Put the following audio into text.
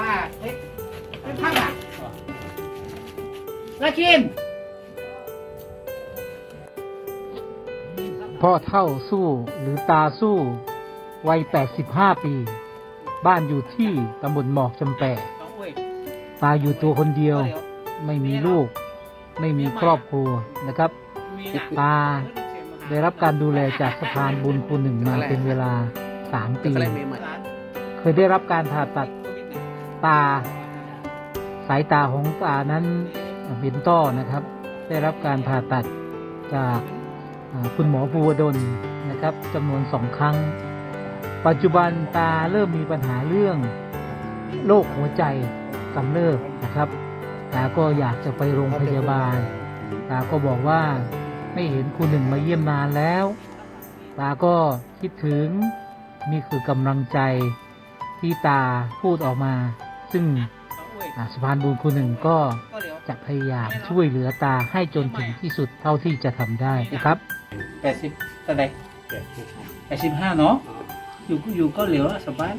ะเอ๊ะเป็นภาพอะราคินพ่อเท่าสู้หรือตาสู้ วัย 85 ปี บ้านอยู่ที่ตำบลหมอกจำแปะตาอยู่ตัวคนเดียว ไม่มีลูก ไม่มีครอบครัวนะครับ ตาได้รับการดูแลจากสะพานบุญปูหนึ่งมาเป็นเวลา 3 ปี เคยได้รับการผ่าตัด ตา สายตาของตานั้นเป็นต้อนะครับ ได้รับการผ่าตัดจากคุณหมอภูวดลนะครับจำนวนสองครั้ง ปัจจุบันตาเริ่มมีปัญหาเรื่องโรคหัวใจกำเริบนะครับตาก็อยากจะไปโรงพยาบาล ตาก็บอกว่าไม่เห็นคุณหนึ่งมาเยี่ยมนานแล้ว ตาก็คิดถึงนี่คือกำลังใจที่ตาพูดออกมา ซึ่งอาสะพานบุญคุณหนึ่งก็จะพยายามช่วยเหลือตาให้จนถึงที่สุดเท่าที่จะทำได้นะครับแปดสิบเท่าไหร่แปดสิบห้าเนาะอยู่อยู่ก็เหลือสบาย